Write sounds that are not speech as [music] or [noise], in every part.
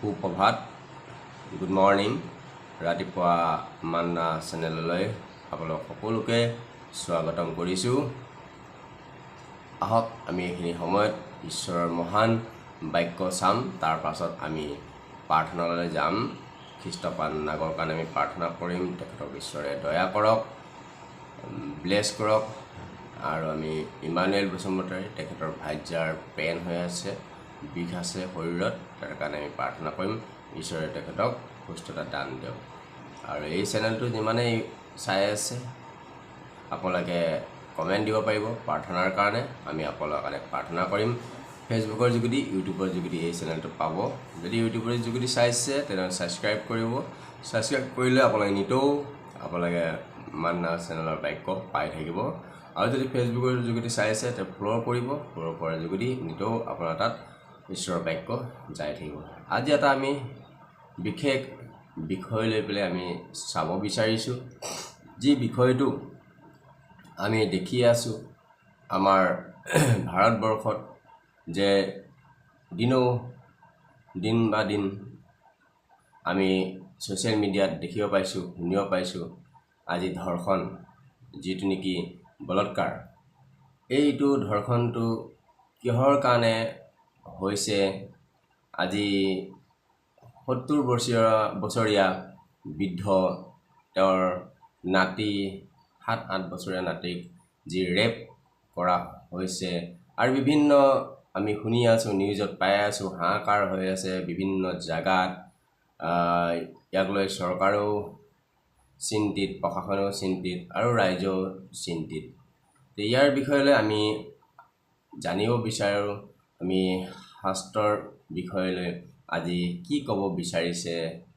সুপ্ৰভাত। Good morning ৰাতিপুৱা মান্না চেনেললৈ আপোনালোক সকলোকে স্বাগতম কৰিছোঁ। আহক আমি এইখিনি সময়ত ঈশ্বৰৰ মহান বাক্য চাম। পাছত আমি প্ৰাৰ্থনালৈ যাম। খ্ৰীষ্টপান নাগৰ কাৰণে আমি কৰিম। তেখেতক ঈশ্বৰে দয়া কৰক ব্লেছ কৰক। আৰু আমি ইমানুৱেল বসুমতাৰী তেখেতৰ ভাজ্যাৰ পেন হৈ আছে বিষ আছে শৰীৰত। তাৰ কাৰণে আমি প্ৰাৰ্থনা কৰিম ঈশ্বৰে তেখেতক সুস্থতা দান দিয়ক আৰু এই চেনেলটো যিমানেই চাই আছে, আপোনালোকে কমেণ্ট দিব পাৰিব প্ৰাৰ্থনাৰ কাৰণে। আমি আপোনালোকৰ কাৰণে প্ৰাৰ্থনা কৰিম। ফেচবুকৰ যোগেদি ইউটিউবৰ যোগেদি এই চেনেলটো পাব। যদি ইউটিউবৰ যোগেদি চাইছে তেনেহ'লে ছাবস্ক্ৰাইব কৰিব। ছাবস্ক্ৰাইব কৰিলে আপোনালোকে নিতৌ আপোনালোকে মান্না চেনেলৰ বাক্য পাই থাকিব। আৰু যদি ফেচবুকৰ যোগেদি চাইছে তে ফ'ল' কৰিব। ফ'ল' কৰাৰ যোগেদি নিতৌ আপোনাৰ তাত ঈশ্বৰৰ বাক্য যাই থাকিব। আজি এটা আমি বিশেষ বিষয় লৈ পেলাই আমি চাব বিচাৰিছোঁ। যি বিষয়টো আমি দেখি আছোঁ আমাৰ ভাৰতবৰ্ষত যে দিনো দিন বা দিন আমি ছ'চিয়েল মিডিয়াত দেখিব পাইছোঁ শুনিব পাইছোঁ। আজি ধৰ্ষণ যিটো নেকি বলৎকাৰ। এইটো ধৰ্ষণটো কিহৰ কাৰণে হৈছে আজি সত্তৰ বছৰীয়া বছৰীয়া বৃদ্ধ তেওঁৰ নাতি সাত আঠ বছৰীয়া নাতিক যি ৰেপ কৰা হৈছে। আৰু বিভিন্ন আমি শুনি আছোঁ নিউজত পাই আছোঁ হাহাকাৰ হৈ আছে বিভিন্ন জেগাত। ইয়াক লৈ চৰকাৰেও চিন্তিত প্ৰশাসনেও চিন্তিত আৰু ৰাইজেও চিন্তিত। ইয়াৰ বিষয়লৈ আমি জানিব বিচাৰোঁ। আমি শাস্ত্ৰৰ বিষয়লৈ আজি কি ক'ব বিচাৰিছে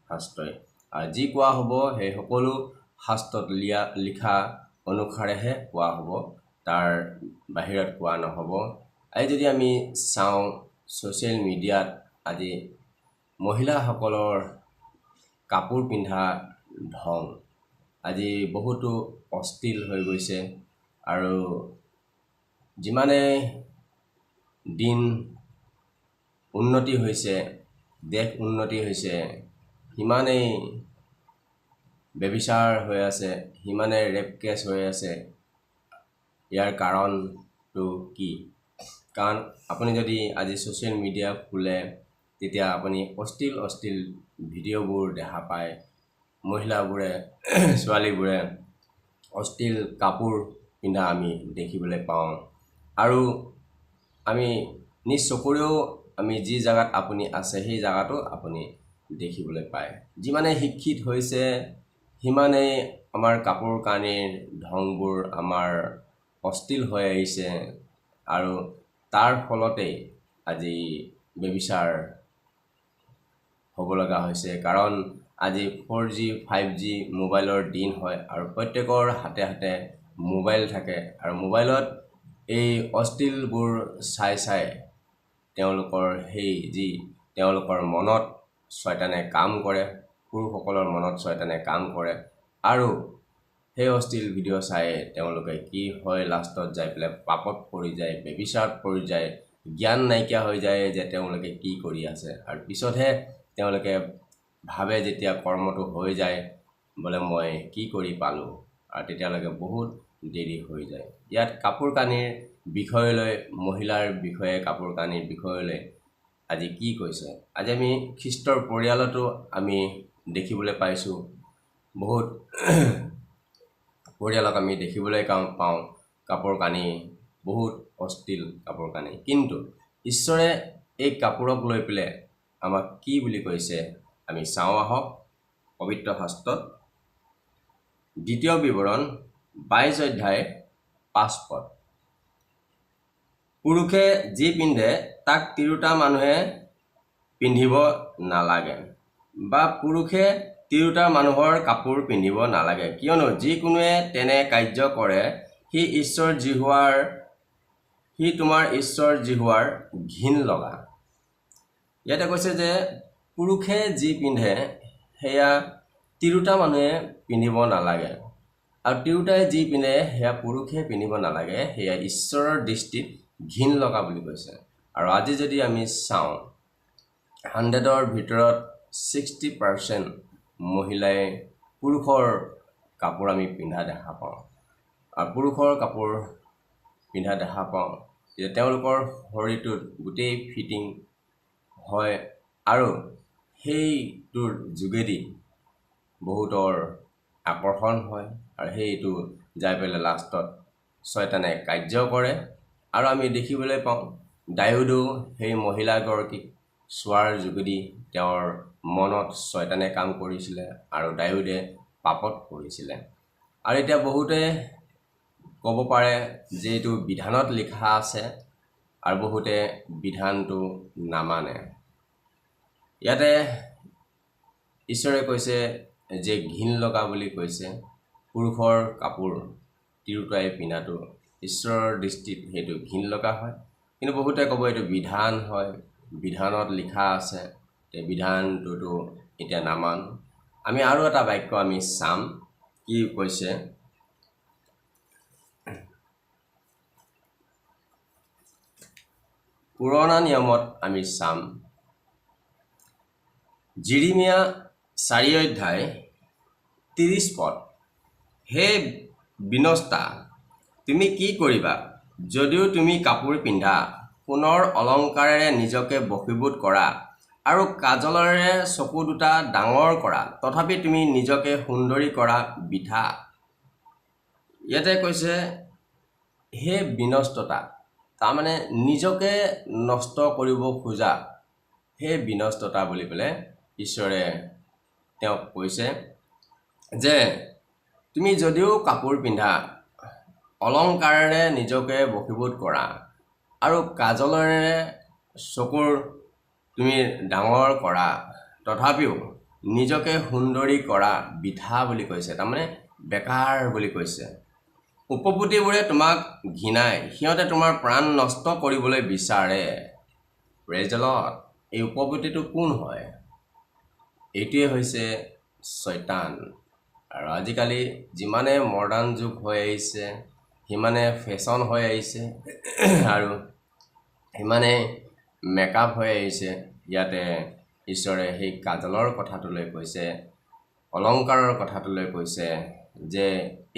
শাস্ত্ৰই? আৰু যি কোৱা হ'ব সেই সকলো শাস্ত্ৰত লিয়া লিখা অনুসাৰেহে কোৱা হ'ব। তাৰ বাহিৰত কোৱা নহ'ব। আজি যদি আমি চাওঁ ছ'চিয়েল মিডিয়াত আজি মহিলাসকলৰ কাপোৰ পিন্ধা ঢং আজি বহুতো অশ্লীল হৈ গৈছে। আৰু যিমানে দিন উন্নতি হৈছে, দেশ উন্নতি হৈছে, সিমানেই ব্যবিচাৰ হৈ আছে সিমানে ৰেপ কেছ হৈ আছে। ইয়াৰ কাৰণটো কি? কাৰণ আপুনি যদি আজি ছ'চিয়েল মিডিয়া খোলে, তেতিয়া আপুনি অশ্লীল অশ্লীল ভিডিঅ'বোৰ দেখা পায়, মহিলাবোৰে, ছোৱালীবোৰে অশ্লীল কাপোৰ পিন্ধা আমি দেখিবলৈ পাওঁ। আৰু আমি নিজ চকুৰেও আমি যি জেগাত আপুনি আছে সেই জেগাতো আপুনি দেখিবলৈ পায়। যিমানে শিক্ষিত হৈছে সিমানেই আমাৰ কাপোৰ কানিৰ ঢংবোৰ আমাৰ অশ্লীল হৈ আহিছে আৰু তাৰ ফলতেই আজি ব্যবিচাৰ হ'ব লগা হৈছে। কাৰণ আজি ফ'ৰ জি ফাইভ জি মোবাইলৰ দিন হয় আৰু প্ৰত্যেকৰ হাতে হাতে মোবাইল থাকে আৰু মোবাইলত এই অশ্লীলবোৰ চাই চাই তেওঁলোকৰ সেই যি তেওঁলোকৰ মনত ছয়তানে কাম কৰে পুৰুষসকলৰ মনত ছয়তানে কাম কৰে আৰু সেই অশ্লীল ভিডিঅ' চাই তেওঁলোকে কি হয় লাষ্টত যাই পেলাই পাপত পৰি যায় বেবিচাৰত পৰি যায় জ্ঞান নাইকিয়া হৈ যায় যে তেওঁলোকে কি কৰি আছে। আৰু পিছতহে তেওঁলোকে ভাবে যেতিয়া কৰ্মটো হৈ যায় বোলে মই কি কৰি পালোঁ। আৰু তেতিয়ালৈকে বহুত দেৰি হৈ যায়। ইয়াত কাপোৰ কানিৰ বিষয়লৈ মহিলাৰ বিষয়ে কাপোৰ কানিৰ বিষয়লৈ আজি কি কৈছে? আজি আমি খ্ৰীষ্টৰ পৰিয়ালতো আমি দেখিবলৈ পাইছোঁ। বহুত পৰিয়ালক আমি দেখিবলৈ পাওঁ। কাপোৰ কানি বহুত অশ্লীল কাপোৰ কানি। কিন্তু ঈশ্বৰে এই কাপোৰক লৈ পেলাই আমাক কি বুলি কৈছে? আমি চাওঁ আহক। পবিত্ৰ শাস্ত্ৰত দ্বিতীয় বিৱৰণ বাইছ অধ্যায় পাঁচ পদ পুৰুষে যি পিন্ধে তাক তিৰোতা মানুহে পিন্ধিব নালাগে বা পুৰুষে তিৰোতা মানুহৰ কাপোৰ পিন্ধিব নালাগে। কিয়নো যিকোনোৱে তেনে কাৰ্য কৰে সি ঈশ্বৰ জিহুৱাৰ সি তোমাৰ ঈশ্বৰ জিহুৱাৰ ঘিন লগা। ইয়াতে কৈছে যে পুৰুষে যি পিন্ধে সেয়া তিৰোতা মানুহে পিন্ধিব নালাগে। আৰু তিৰোতাই যি পিন্ধে সেয়া পুৰুষে পিন্ধিব নালাগে সেয়া ঈশ্বৰৰ দৃষ্টিত ঘিন লগা বুলি কৈছে। আৰু আজি যদি আমি চাওঁ হাণ্ড্ৰেডৰ ভিতৰত ছিক্সটি পাৰ্চেণ্ট মহিলাই পুৰুষৰ কাপোৰ আমি পিন্ধা দেখা পাওঁ। আৰু পুৰুষৰ কাপোৰ পিন্ধা দেখা পাওঁ যে তেওঁলোকৰ শৰীৰটোত গোটেই ফিটিং হয় আৰু সেইটোৰ যোগেদি বহুতৰ আকৰ্ষণ হয়। আৰু সেইটো যাই পেলাই লাষ্টত ছয়তানে কাৰ্য কৰে। আৰু আমি দেখিবলৈ পাওঁ ডায়ুদো সেই মহিলাগৰাকীক চোৱাৰ যোগেদি তেওঁৰ মনত ছয়তানে কাম কৰিছিলে আৰু ডায়ুদে পাপত পৰিছিলে। আৰু এতিয়া বহুতে ক'ব পাৰে যে এইটো বিধানত লিখা আছে আৰু বহুতে বিধানটো নামানে। ইয়াতে ঈশ্বৰে কৈছে যে ঘিণ লগা বুলি কৈছে। পুৰুষৰ কাপোৰ তিৰোতাই পিন্ধাটো ঈশ্বৰৰ দৃষ্টিত সেইটো ঘিণ লগা হয়। কিন্তু বহুতে ক'ব এইটো বিধান হয় বিধানত লিখা আছে এই বিধানটোতো এতিয়া নামানো। আমি আৰু এটা বাক্য আমি চাম কি কৈছে? পুৰণা নিয়মত আমি চাম জিৰিমিয়া চাৰি অধ্যায় ত্ৰিছ পদ। হে বিনষ্টা তুমি কি কৰিবা? যদিও তুমি কাপোৰ পিন্ধা সোণৰ অলংকাৰেৰে নিজকে বশীভূত কৰা আৰু কাজলেৰে চকু দুটা ডাঙৰ কৰা তথাপি তুমি নিজকে সুন্দৰী কৰা বৃথা ইয়াতে কৈছে হে বিনষ্টতা তাৰমানে নিজকে নষ্ট কৰিব খোজা। সেই বিনষ্টতা বুলি পেলাই ঈশ্বৰে তেওঁক কৈছে যে তুমি যদিও কাপোৰ পিন্ধা অলংকাৰেৰে নিজকে বশীভূত কৰা আৰু কাজলেৰে চকুৰ তুমি ডাঙৰ কৰা তথাপিও নিজকে সুন্দৰী কৰা বৃথা বুলি কৈছে তাৰমানে বেকাৰ বুলি কৈছে। উপপতিবোৰে তোমাক ঘৃণাই সিহঁতে তোমাৰ প্ৰাণ নষ্ট কৰিবলৈ বিচাৰে। প্ৰেজলত এই উপপতিটো কোন হয়? এইটোৱে হৈছে ছয়তান। আৰু আজিকালি যিমানে মডাৰ্ণ যুগ হৈ আহিছে সিমানে ফেশ্বন হৈ আহিছে আৰু সিমানে মেকআপ হৈ আহিছে ইয়াতে ঈশ্বৰে সেই কাজলৰ কথাটোলৈ কৈছে অলংকাৰৰ কথাটোলৈ কৈছে যে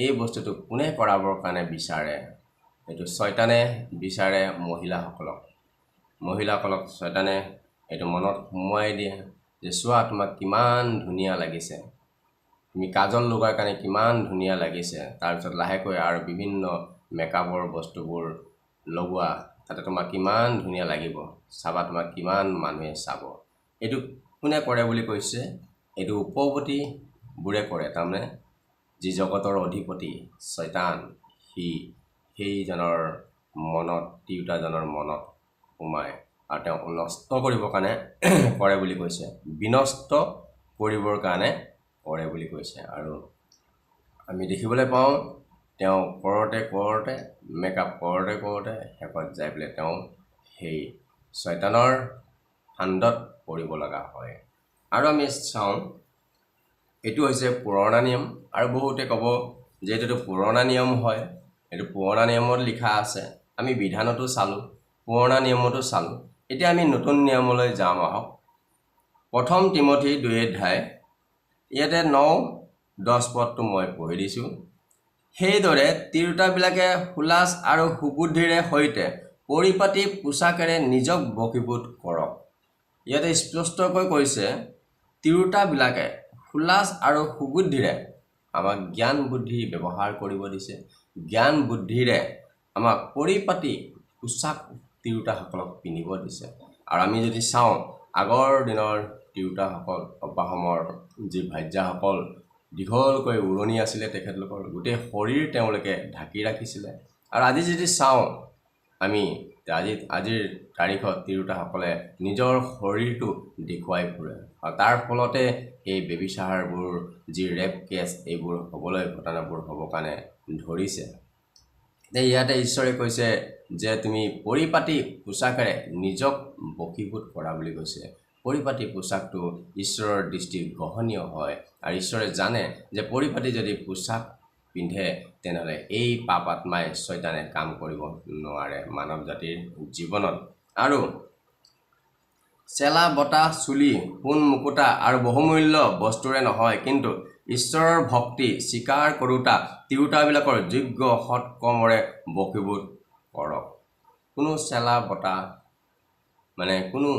এই বস্তুটো কোনে কৰাবৰ কাৰণে বিচাৰে? এইটো ছয়তানে বিচাৰে মহিলাসকলক। মহিলাসকলক ছয়তানে এইটো মনত সোমোৱাই দিয়ে যে চোৱা তোমাক কিমান ধুনীয়া লাগিছে। তুমি কাজল লগোৱাৰ কাৰণে কিমান ধুনীয়া লাগিছে। তাৰপিছত লাহেকৈ আৰু বিভিন্ন মেকআপৰ বস্তুবোৰ লগোৱা তাতে তোমাক কিমান ধুনীয়া লাগিব চাবা তোমাক কিমান মানুহে চাব। এইটো কোনে কৰে বুলি কৈছে? এইটো উপপতিবোৰে কৰে তাৰমানে যি জগতৰ অধিপতি ছয়তান সি সেইজনৰ মনত তিৰোতাজনৰ মনত সোমায় আৰু তেওঁক নষ্ট কৰিবৰ কাৰণে [clears throat] কৰে বুলি কৈছে। বিনষ্ট কৰিবৰ কাৰণে কৰে বুলি কৈছে। আৰু আমি দেখিবলৈ পাওঁ তেওঁ কৰোঁতে কৰোঁতে মেকআপ কৰোঁতে কৰোঁতে শেষত যাই পেলাই তেওঁ সেই ছয়তানৰ ফান্দত পৰিব লগা হয়। আৰু আমি চাওঁ এইটো হৈছে পুৰণা নিয়ম। আৰু বহুতে ক'ব যে এইটোতো পুৰণা নিয়ম হয় এইটো পুৰণা নিয়মত লিখা আছে। আমি বিধানতো চালোঁ পুৰণা নিয়মতো চালোঁ। এতিয়া আমি নতুন নিয়মলৈ যাম আহক। প্ৰথম তিমঠি দুই অধ্যায় ইয়াতে ন দহ পদটো মই পঢ়ি দিছোঁ। সেইদৰে তিৰোতাবিলাকে হুলাচ আৰু সুবুদ্ধিৰে সৈতে পৰিপাটি পোচাকেৰে নিজক বশীভূত কৰক। ইয়াতে স্পষ্টকৈ কৈছে তিৰোতাবিলাকে হুলাচ আৰু সুবুদ্ধিৰে আমাক জ্ঞান বুদ্ধি ব্যৱহাৰ কৰিব দিছে। জ্ঞান বুদ্ধিৰে আমাক পৰিপাটি পোচাক তিৰোতাসকলক পিন্ধিব দিছে। আৰু আমি যদি চাওঁ আগৰ দিনৰ তিৰোতাসকল অব্যাহমৰ যি ভাৰ্যাসকল দীঘলকৈ উৰণি আছিলে তেখেতলোকৰ গোটেই শৰীৰ তেওঁলোকে ঢাকি ৰাখিছিলে। আৰু আজি যদি চাওঁ আমি আজি আজিৰ তাৰিখত তিৰোতাসকলে নিজৰ শৰীৰটো দেখুৱাই ফুৰে। আৰু তাৰ ফলতে এই বেবিচাৰবোৰ যি ৰেপ কেছ এইবোৰ হ'বলৈ ঘটনাবোৰ হ'বৰ কাৰণে ধৰিছে। ইয়াতে ঈশ্বৰে কৈছে যে তুমি পৰিপাটি পোচাকেৰে নিজক বশীভূত কৰা বুলি কৈছে। পৰিপাটি পোচাকটো ঈশ্বৰৰ দৃষ্টিত গ্ৰহণীয় হয় আৰু ঈশ্বৰে জানে যে পৰিপাটি যদি পোচাক পিন্ধে তেনেহ'লে এই পাপ আত্মাই ছয়তানে কাম কৰিব নোৱাৰে মানৱ জাতিৰ জীৱনত। আৰু চেলা বতাহ চুলি সোণ মুকুতা আৰু বহুমূল্য বস্তুৰে নহয় কিন্তু ঈশ্বৰৰ ভক্তি স্বীকাৰ কৰোতা তিৰোতাবিলাকৰ যোগ্য সৎ কৰ্মৰে বশীভূত কৰক। কোনো চেলা বতাহ মানে কোনো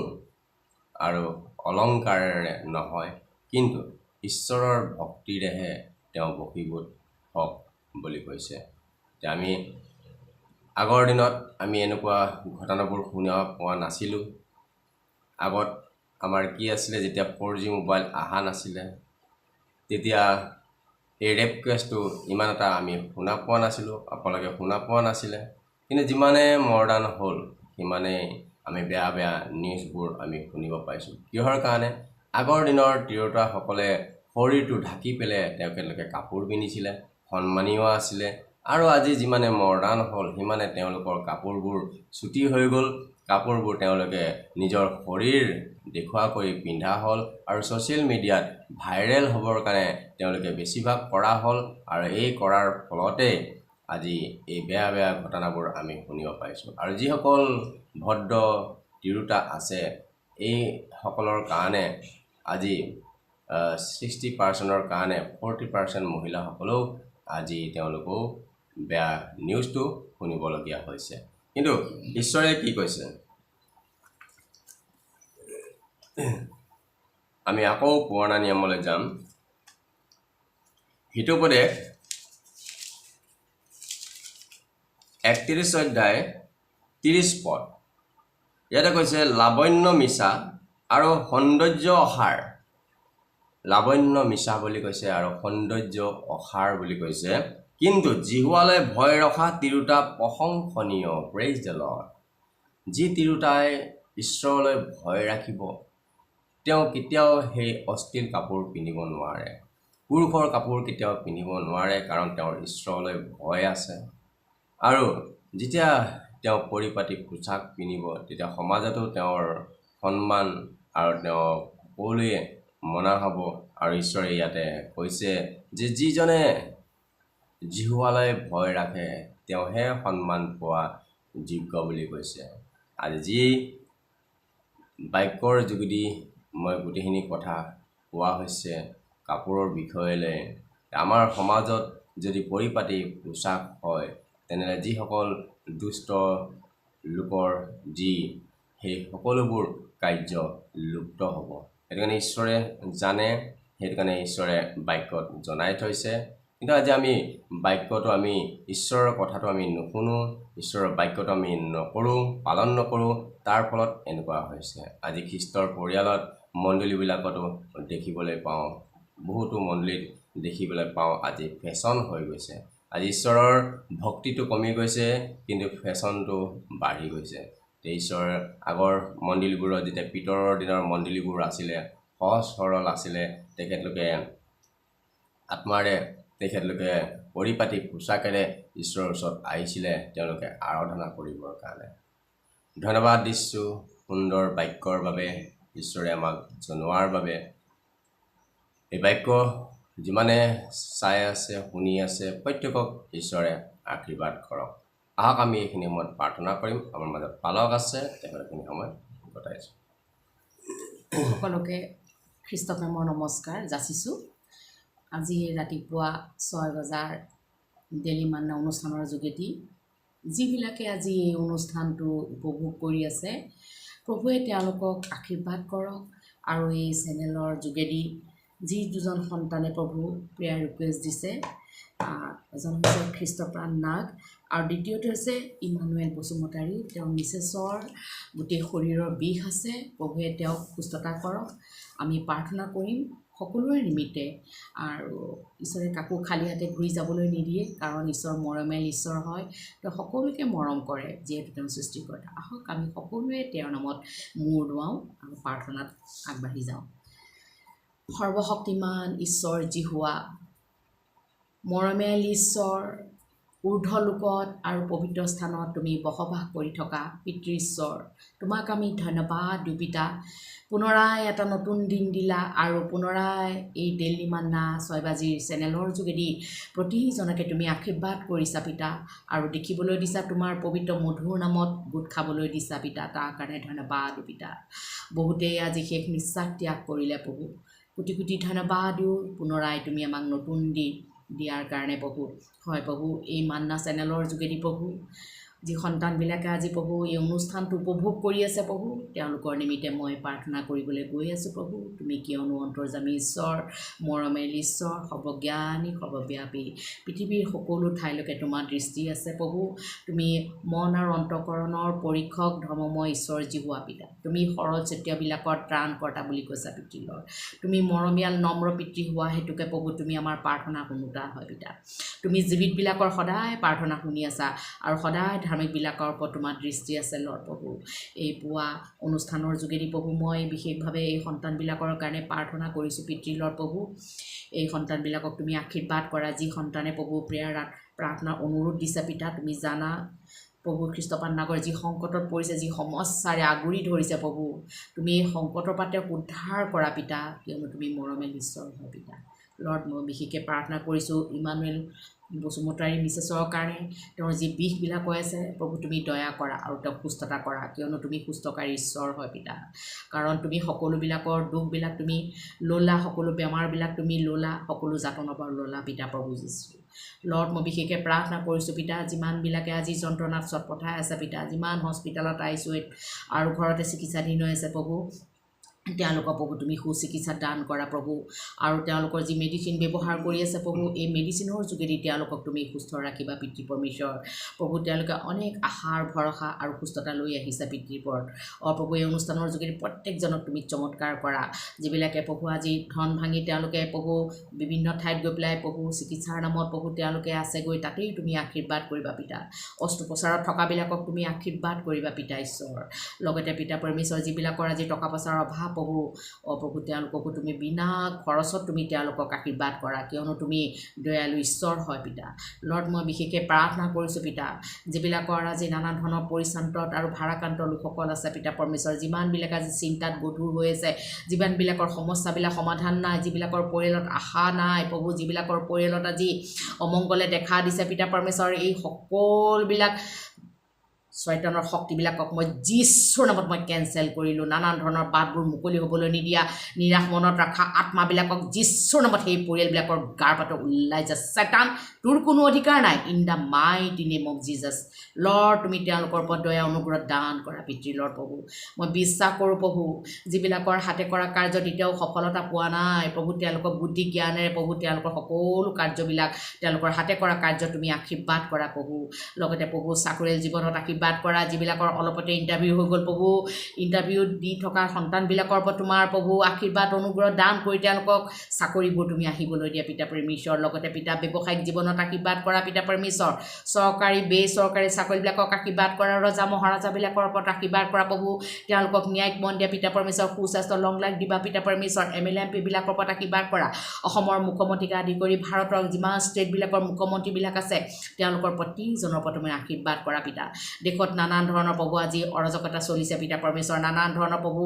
আৰু অলংকাৰেৰে নহয় কিন্তু ঈশ্বৰৰ ভক্তিৰেহে তেওঁ বশীভূত হওক বুলি কৈছে। এতিয়া আমি আগৰ দিনত আমি এনেকুৱা ঘটনাবোৰ শুনা পোৱা নাছিলোঁ। আগত আমাৰ কি আছিলে যেতিয়া ফ'ৰ জি মোবাইল অহা নাছিলে তেতিয়া এই ৰেপ কেছটো ইমান এটা আমি শুনা পোৱা নাছিলোঁ আপোনালোকে শুনা পোৱা নাছিলে। কিন্তু যিমানে মডাৰ্ণ হ'ল সিমানেই আমি বেয়া বেয়া নিউজবোৰ আমি শুনিব পাইছোঁ। কিহৰ কাৰণে? আগৰ দিনৰ তিৰোতাসকলে শৰীৰটো ঢাকি পেলাই তেওঁলোকে কাপোৰ পিন্ধিছিলে সন্মানীয় আছিলে আৰু আজি যিমানে মডাৰ্ণ হ'ল সিমানে তেওঁলোকৰ কাপোৰবোৰ চুটি হৈ গ'ল। কাপোৰবোৰ তেওঁলোকে নিজৰ শৰীৰ দেখুওৱা কৰি পিন্ধা হ'ল আৰু ছ'চিয়েল মিডিয়াত ভাইৰেল হ'বৰ কাৰণে তেওঁলোকে বেছিভাগ কৰা হ'ল আৰু এই কৰাৰ ফলতে আজি এই বেয়া বেয়া ঘটনাবোৰ আমি শুনিব পাইছোঁ আৰু যিসকল ভদ্ৰ তিৰোতা আছে এইসকলৰ কাৰণে আজি ছিক্সটি পাৰ্চেণ্টৰ কাৰণে ফৰ্টি পাৰ্চেণ্ট মহিলাসকলেও আজি তেওঁলোকেও বেয়া নিউজটো শুনিবলগীয়া হৈছে। কিন্তু ঈশ্বৰে কি কৈছে? আমি আকৌ পুৰণা নিয়মলৈ যাম। হিতোপদেশ একত্ৰিছ অধ্যায় ত্ৰিছ পদ। ইয়াতে কৈছে লাৱণ্য মিছা আৰু সৌন্দৰ্য অসাৰ। লাৱণ্য মিছা বুলি কৈছে আৰু সৌন্দৰ্য অসাৰ বুলি কৈছে। কিন্তু জিহুৱালৈ ভয় ৰখা তিৰোতা প্ৰশংসনীয় প্ৰেইজ দ্য লৰ্ড যি তিৰোতাই ঈশ্বৰলৈ ভয় ৰাখিব তেওঁ কেতিয়াও সেই অশ্লীল কাপোৰ পিন্ধিব নোৱাৰে। পুৰুষৰ কাপোৰ কেতিয়াও পিন্ধিব নোৱাৰে কাৰণ তেওঁৰ ঈশ্বৰলৈ ভয় আছে। আৰু যেতিয়া তেওঁ পৰিপাটি পোছাক পিন্ধিব তেতিয়া সমাজতো তেওঁৰ সন্মান আৰু তেওঁ সকলোৱে মনা হ'ব আৰু ঈশ্বৰে ইয়াতে কৈছে যে যিজনে জিহুৱালৈ ভয় ৰাখে তেওঁহে সন্মান পোৱা যোগ্য বুলি কৈছে। আজি যি বাক্যৰ যোগেদি মই গোটেইখিনি কথা কোৱা হৈছে কাপোৰৰ বিষয়লৈ আমাৰ সমাজত যদি পৰিপাটি পোছাক হয় তেনেহ'লে যিসকল দুষ্ট লোকৰ যি সেই সকলোবোৰ কাৰ্য লুপ্ত হ'ব। সেইটো কাৰণে ঈশ্বৰে জানে সেইটো কাৰণে ঈশ্বৰে বাক্যত জনাই থৈছে। কিন্তু আজি আমি বাক্যটো আমি ঈশ্বৰৰ কথাটো আমি নুশুনো ঈশ্বৰৰ বাক্যটো আমি নকৰোঁ পালন নকৰোঁ তাৰ ফলত এনেকুৱা হৈছে। আজি খ্ৰীষ্টৰ পৰিয়ালত মণ্ডলীবিলাকতো দেখিবলৈ পাওঁ বহুতো মণ্ডলীত দেখিবলৈ পাওঁ আজি ফেশ্বন হৈ গৈছে। আজি ঈশ্বৰৰ ভক্তিটো কমি গৈছে কিন্তু ফেশ্বনটো বাঢ়ি গৈছে। ঈশ্বৰৰ আগৰ মণ্ডলীবোৰত যেতিয়া পিতৰৰ দিনৰ মণ্ডলীবোৰ আছিলে সহজ সৰল আছিলে তেখেতলোকে আত্মাৰে তেখেতলোকে পৰিপাটি পোছাকেৰে ঈশ্বৰৰ ওচৰত আহিছিলে তেওঁলোকে আৰাধনা কৰিবৰ কাৰণে। ধন্যবাদ দিছোঁ সুন্দৰ বাক্যৰ বাবে ঈশ্বৰে আমাক জনোৱাৰ বাবে। এই বাক্য যিমানে চাই আছে শুনি আছে প্ৰত্যেকক ঈশ্বৰে আশীৰ্বাদ কৰক। আহক আমি এইখিনি সময়ত প্ৰাৰ্থনা কৰিম। আমাৰ মাজত পালক আছে তেখেত এইখিনি সময় কটাইছোঁ সকলোকে খ্ৰীষ্টপ্ৰেমৰ নমস্কাৰ যাচিছোঁ। আজি ৰাতিপুৱা ছয় বজাৰ ডেইলি মান্না অনুষ্ঠানৰ যোগেদি যিবিলাকে আজি এই অনুষ্ঠানটো উপভোগ কৰি আছে প্ৰভুৱে তেওঁলোকক আশীৰ্বাদ কৰক আৰু এই চেনেলৰ যোগেদি যি দুজন সন্তানে প্ৰভু প্ৰেয়াৰ ৰিকুৱেষ্ট দিছে এজন হৈছে খ্ৰীষ্টপ্ৰাণ নাগ আৰু দ্বিতীয়টো হৈছে ইমানুৱেল বসুমতাৰী। তেওঁৰ মিছেছৰ গোটেই শৰীৰৰ বিষ আছে প্ৰভুৱে তেওঁক সুস্থতা কৰক। আমি প্ৰাৰ্থনা কৰিম সকলোৰে নিমিত্তে আৰু ঈশ্বৰে কাকো খালী হাতে ঘূৰি যাবলৈ নিদিয়ে কাৰণ ঈশ্বৰ মৰমেল ঈশ্বৰ হয়। তেওঁ সকলোকে মৰম কৰে যিহেতু তেওঁ সৃষ্টিকৰ্তা। আহক আমি সকলোৱে তেওঁৰ নামত মূৰ দুৱাওঁ আৰু প্ৰাৰ্থনাত আগবাঢ়ি যাওঁ। সৰ্বশক্তিমান ঈশ্বৰ যি হোৱা। মৰমেল ঈশ্বৰ ঊৰ্ধ লোকত আৰু পবিত্ৰ স্থানত তুমি বসবাস কৰি থকা পিতৃ ঈশ্বৰ। তোমাক আমি ধন্যবাদ দিওঁ পিতা। পুনৰাই এটা নতুন দিন দিলা আৰু পুনৰাই এই ডেইলি মান্না ছয়বাজিৰ চেনেলৰ যোগেদি প্ৰতিজনকে তুমি আশীৰ্বাদ কৰিছা পিতা আৰু দেখিবলৈ দিছা তোমাৰ পবিত্ৰ মধুৰ নামত গোট খাবলৈ দিছা পিতা। তাৰ কাৰণে ধন্যবাদ দিওঁ পিতা। বহুতেই আজি শেষ নিশ্বাস ত্যাগ কৰিলে প্ৰভু। কোটি কোটি ধন্যবাদ। পুনৰাই তুমি আমাক নতুন দিন দিয়াৰ কাৰণে প্ৰভু। হয় প্ৰভু এই মান্না চেনেলৰ যোগেদি প্ৰভু। যি সন্তানবিলাকে আজি প্ৰভু এই অনুষ্ঠানটো উপভোগ কৰি আছে প্ৰভু তেওঁলোকৰ নিমিত্তে মই প্ৰাৰ্থনা কৰিবলৈ গৈ আছোঁ প্ৰভু। তুমি কিয়নো অন্তৰ্জামী ঈশ্বৰ মৰমেল ঈশ্বৰ সৰ্বজ্ঞানী সৰ্বব্যাপী। পৃথিৱীৰ সকলো ঠাইলৈকে তোমাৰ দৃষ্টি আছে প্ৰভু। তুমি মন আৰু অন্তঃকৰণৰ পৰীক্ষক ধৰ্মময় ঈশ্বৰ জিহুৱা পিতা। তুমি সৰল চেতিয়াবিলাকৰ ত্ৰাণকৰ্তা বুলি কৈছা পিতৃলৰ। তুমি মৰমীয়াল নম্ৰ পিতৃ হোৱা হেতুকে প্ৰভু তুমি আমাৰ প্ৰাৰ্থনা শুনোতা হয় পিতা। তুমি জীৱিতবিলাকৰ সদায় প্ৰাৰ্থনা শুনি আছা আৰু সদায় ধাৰ্মিকবিলাকৰ ওপৰত তোমাৰ দৃষ্টি আছে লৰ প্ৰভু। এই পুৱা অনুষ্ঠানৰ যোগেদি প্ৰভু মই বিশেষভাৱে এই সন্তানবিলাকৰ কাৰণে প্ৰাৰ্থনা কৰিছোঁ পিতৃলৰ প্ৰভু। এই সন্তানবিলাকক তুমি আশীৰ্বাদ কৰা যি সন্তানে প্ৰভু প্ৰেয়াৰ প্ৰাৰ্থনাৰ অনুৰোধ দিছে পিতা তুমি জানা প্ৰভু খ্ৰীষ্টপান নাগৰ যি সংকটত পৰিছে যি সমস্যাৰে আগুৰি ধৰিছে প্ৰভু। তুমি এই সংকটৰ পৰা তেওঁক উদ্ধাৰ কৰা পিতা কিয়নো তুমি মৰমেল ঈশ্বৰ হয় পিতা। মই বিশেষকৈ প্ৰাৰ্থনা কৰিছোঁ ইমানুৱেল বসুমতাৰী মিছেছৰ কাৰণে। তেওঁৰ যি বিষবিলাক হৈ আছে প্ৰভু তুমি দয়া কৰা আৰু তেওঁক সুস্থতা কৰা কিয়নো তুমি সুস্থকাৰী ঈশ্বৰ হয় পিতা। কাৰণ তুমি সকলোবিলাকৰ দুখবিলাক তুমি ল'লা সকলো বেমাৰবিলাক তুমি ল'লা সকলো যাতনৰ পৰা ল'লা পিতা প্ৰভু যীশু। লৰ্ড মই বিশেষকৈ প্ৰাৰ্থনা কৰিছোঁ পিতা যিমানবিলাকে আজি যন্ত্ৰণাত চট পঠাই আছে পিতা যিমান হস্পিটেলত আই চি ইউত আৰু ঘৰতে চিকিৎসাধীন হৈ আছে প্ৰভু তেওঁলোকক প্ৰভু তুমি সুচিকিৎসা দান কৰা প্ৰভু। আৰু তেওঁলোকৰ যি মেডিচিন ব্যৱহাৰ কৰি আছে প্ৰভু এই মেডিচিনৰ যোগেদি তেওঁলোকক তুমি সুস্থ ৰাখিবা পিতৃ পৰমেশ্বৰ। প্ৰভু তেওঁলোকে অনেক আশাৰ ভৰসা আৰু সুস্থতা লৈ আহিছে পিতৃৰ ওপৰত অঁ প্ৰভু এই অনুষ্ঠানৰ যোগেদি প্ৰত্যেকজনক তুমি চমৎকাৰ কৰা। যিবিলাকে প্ৰভু আজি ধন ভাঙি তেওঁলোকে প্ৰভু বিভিন্ন ঠাইত গৈ পেলাই প্ৰভু চিকিৎসাৰ নামত প্ৰভু তেওঁলোকে আছেগৈ তাতেই তুমি আশীৰ্বাদ কৰিবা পিতা। অস্ত্ৰোপচাৰত থকাবিলাকক তুমি আশীৰ্বাদ কৰিবা পিতা ঈশ্বৰ। লগতে পিতা পৰমেশ্বৰ যিবিলাকৰ আজি টকা পইচাৰ অভাৱ প্ৰভু প্ৰভু তেওঁলোককো তুমি বিনা খৰচত তুমি তেওঁলোকক আশীৰ্বাদ কৰা। কিয়নো তুমি দয়ালু ঈশ্বৰ হয় পিতা। লৰ্ড মই বিশেষকৈ প্ৰাৰ্থনা কৰিছোঁ পিতা যিবিলাকৰ আজি নানা ধৰণৰ পৰিচান্তত আৰু ভাৰাক্ৰান্ত লোকসকল আছে পিতা পৰমেশ্বৰ যিমানবিলাক আজি চিন্তাত গধুৰ হৈ আছে যিমানবিলাকৰ সমস্যাবিলাক সমাধান নাই যিবিলাকৰ পৰিয়ালত আশা নাই প্ৰভু যিবিলাকৰ পৰিয়ালত আজি অমংগলে দেখা দিছে পিতা পৰমেশ্বৰ এই সকলোবিলাক চৈতনৰ শক্তিবিলাকক মই যীশুৰ নামত মই কেঞ্চেল কৰিলোঁ। নানান ধৰণৰ বাটবোৰ মুকলি হ'বলৈ নিদিয়া। নিৰাশ মনত ৰখা আত্মাবিলাকক যীশুৰ নামত সেই পৰিয়ালবিলাকৰ গাৰ পাতৰ ওলাই যা চেটান তোৰ কোনো অধিকাৰ নাই। In the mighty name of Jesus Lord তুমি তেওঁলোকৰ ওপৰত দয়া অনুগ্ৰহ দান কৰা পিতৃ লৰ প্ৰভু। মই বিশ্বাস কৰোঁ প্ৰভু যিবিলাকৰ হাতে কৰা কাৰ্যত এতিয়াও সফলতা পোৱা নাই। প্ৰভু তেওঁলোকৰ বুদ্ধি জ্ঞানেৰে প্ৰভু তেওঁলোকৰ সকলো কাৰ্যবিলাক তেওঁলোকৰ হাতে কৰা কাৰ্য তুমি আশীৰ্বাদ কৰা প্ৰভু। লগতে প্ৰভু চাকৰিয়াল জীৱনত আশীৰ্বাদ কৰা যিবিলাকৰ অলপতে ইণ্টাৰভিউ হৈ গ'ল প্ৰভু। ইণ্টাৰভিউ দি থকা সন্তানবিলাকৰ ওপৰত তোমাৰ প্ৰভু আশীৰ্বাদ অনুগ্ৰহ দান কৰি তেওঁলোকক চাকৰিবোৰ তুমি আহিবলৈ দিয়া পিতা পৰমেশ্বৰ। লগতে পিতা ব্যৱসায়িক জীৱনত আশীৰ্বাদ কৰা পিতা পৰমেশ্বৰ। চৰকাৰী বেচৰকাৰী চাকৰিবিলাকক আশীৰ্বাদ কৰা ৰজা মহাৰাজাবিলাকৰ ওপৰত আশীৰ্বাদ কৰা প্ৰভু। তেওঁলোকক ন্যায়িক মন দিয়া পিতা পৰমেশ্বৰ। সুস্বাস্থ্য লং লাইফ দিবা পিতা পৰমেশ্বৰ। এম এল এম পিবিলাকৰ ওপৰত আশীৰ্বাদ কৰা। অসমৰ মুখ্যমন্ত্ৰীকে আদি কৰি ভাৰতৰ যিমান ষ্টেটবিলাকৰ মুখ্যমন্ত্ৰীবিলাক আছে তেওঁলোকৰ প্ৰতিজনৰ ওপৰত তুমি আশীৰ্বাদ কৰা পিতা। দেশত নানান ধৰণৰ প্ৰভু আজি অৰাজকতা চলিছে পিতা পৰমেশ্বৰ নানান ধৰণৰ প্ৰভু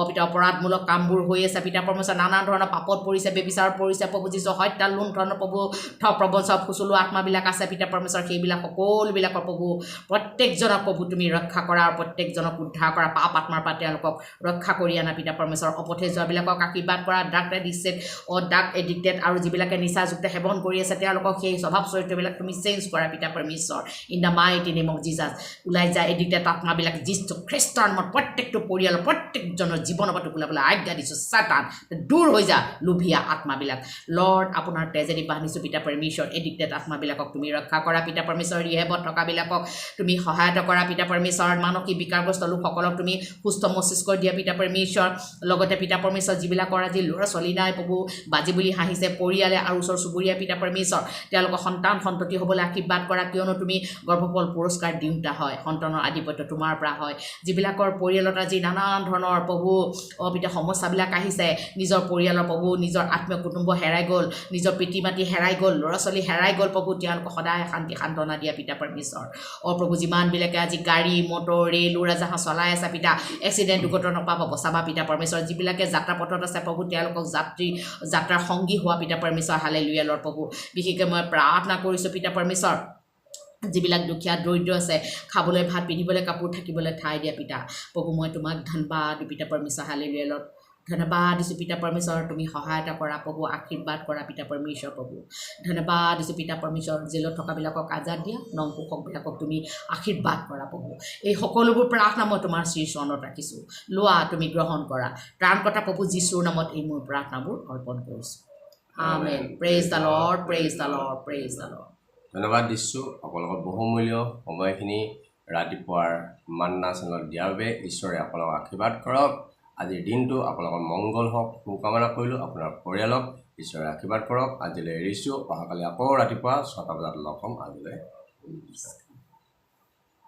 অপিতা অপৰাধমূলক কামবোৰ হৈ আছে পিতা পৰমেশ্বৰ নানান ধৰণৰ পাপত পৰিছে বেবিচাৰত পৰিছে প্ৰভু যিছো হত্যা লুণ্ঠনৰ প্ৰভু থ প্ৰবঞ্চ ফুচলো আত্মাবিলাক আছে পিতা পৰমেশ্বৰ সেইবিলাক সকলোবিলাকৰ প্ৰভু প্ৰত্যেকজনক প্ৰভু তুমি ৰক্ষা কৰা আৰু প্ৰত্যেকজনক উদ্ধাৰ কৰা পাপ আত্মাৰ পৰা তেওঁলোকক ৰক্ষা কৰি আনা পিতা পৰমেশ্বৰ অপথে যোৱাবিলাকক আশীৰ্বাদ কৰা ড্ৰাগ এডিক্টেড অ ড্ৰাগ এডিক্টেড আৰু যিবিলাকে নিচাযুক্ত সেৱন কৰি আছে তেওঁলোকক সেই স্বভাৱ চৰিত্ৰবিলাক তুমি চেঞ্জ কৰা পিতা পৰমেশ্বৰ in the mighty name of Jesus ওলাই যায় এডিক্টেড আত্মাবিলাক যিটো খ্ৰীষ্টৰ প্ৰত্যেকটো পৰিয়ালৰ প্ৰত্যেকজনৰ জীৱনৰ পৰা ওলাবলৈ আজ্ঞা দিছোঁ চাতান দূৰ হৈ যা লোভীয়া আত্মাবিলাক। লৰ্ড আপোনাৰ তেজেদি বান্ধিছোঁ পিতা পৰমেশ্বৰ। এডিক্টেড আত্মাবিলাকক তুমি ৰক্ষা কৰা পিতা পৰমেশ্বৰ ৰিহেবত থকাবিলাকক তুমি সহায়তা কৰা পিতা পৰমেশ্বৰ। মানসিক বিকাৰগ্ৰস্ত লোকসকলক তুমি সুস্থ মস্তিষ্ক দিয়া পিতা পৰমেশ্বৰ। লগতে পিতা পৰমেশ্বৰ যিবিলাকৰ আজি ল'ৰা ছোৱালী নাই প্ৰভু বাজি বুলি হাঁহিছে পৰিয়ালে আৰু ওচৰ চুবুৰীয়া পিতা পৰমেশ্বৰ। তেওঁলোকৰ সন্তান সন্ততি হ'বলৈ আশীৰ্বাদ কৰা কিয়নো তুমি গৰ্ভফল পুৰস্কাৰ দিওঁতা হয়। সন্তানৰ আধিপত্য তোমাৰ পৰা হয়। যিবিলাকৰ পৰিয়ালত আজি নানান ধৰণৰ প্ৰভু অপিতা সমস্যাবিলাক আহিছে নিজৰ পৰিয়ালৰ প্ৰভু নিজৰ আত্মীয় কুটুম্ব হেৰাই গ'ল নিজৰ পিতৃ মাতৃ হেৰাই গ'ল ল'ৰা ছোৱালী হেৰাই গ'ল প্ৰভু তেওঁলোকক সদায় শান্তি সান্তনা দিয়া পিতা পৰমেশ্বৰ। অ প্ৰভু যিমানবিলাকে আজি গাড়ী মটৰ ৰেল উৰাজাহাজ চলাই আছে পিতা এক্সিডেণ্ট দুৰ্ঘটনাৰ পৰা বচাবা পিতা পৰমেশ্বৰ যিবিলাকে যাত্ৰা পথত আছে প্ৰভু তেওঁলোকক যাত্ৰী যাত্ৰাৰ সংগী হোৱা পিতা পৰমেশ্বৰ হালে লুয়ালৰ প্ৰভু। বিশেষকৈ মই প্ৰাৰ্থনা কৰিছোঁ পিতা পৰমেশ্বৰ। যিবিলাক দুখীয়া দৰিদ্ৰ আছে খাবলৈ ভাত পিন্ধিবলৈ কাপোৰ থাকিবলৈ ঠাই দিয়া পিতা প্ৰভু মই তোমাক ধন্যবাদ দিওঁ পিতা পৰমেশ্বৰ হালে লুয়ালত ধন্যবাদ দিছোঁ পিতা পৰমেশ্বৰ তুমি সহায়তা কৰা প্ৰভু আশীৰ্বাদ কৰা পিতা পৰমেশ্বৰ প্ৰভু। ধন্যবাদ দিছোঁ পিতা পৰমেশ্বৰ জেলত থকাবিলাকক আজাদ দিয়া নংপোষকবিলাকক তুমি আশীৰ্বাদ কৰা প্ৰভু। এই সকলোবোৰ প্ৰাৰ্থনা মই তোমাৰ শ্ৰীচৰণত ৰাখিছোঁ। লোৱা তুমি গ্ৰহণ কৰা। ত্ৰাণকৰ্তা প্ৰভু যীশুৰ নামত এই মোৰ প্ৰাৰ্থনাবোৰ অৰ্পণ কৰিছোঁ। Amen praise the Lord praise the Lord praise the Lord ধন্যবাদ দিছোঁ। আপোনালোকৰ বহুমূল্য সময়খিনি ৰাতিপুৱাৰ মান্না চেনেলত দিয়াৰ বাবে ঈশ্বৰে আপোনালোকক আশীৰ্বাদ কৰক। আজিৰ দিনটো আপোনালোকৰ মংগল হওক শুভকামনা কৰিলোঁ। আপোনাৰ পৰিয়ালক ঈশ্বৰে আশীৰ্বাদ কৰক। আজিলৈ এৰিছোঁ। অহাকালি আকৌ ৰাতিপুৱা ছটা বজাত লগ হ'ম। আজিলৈ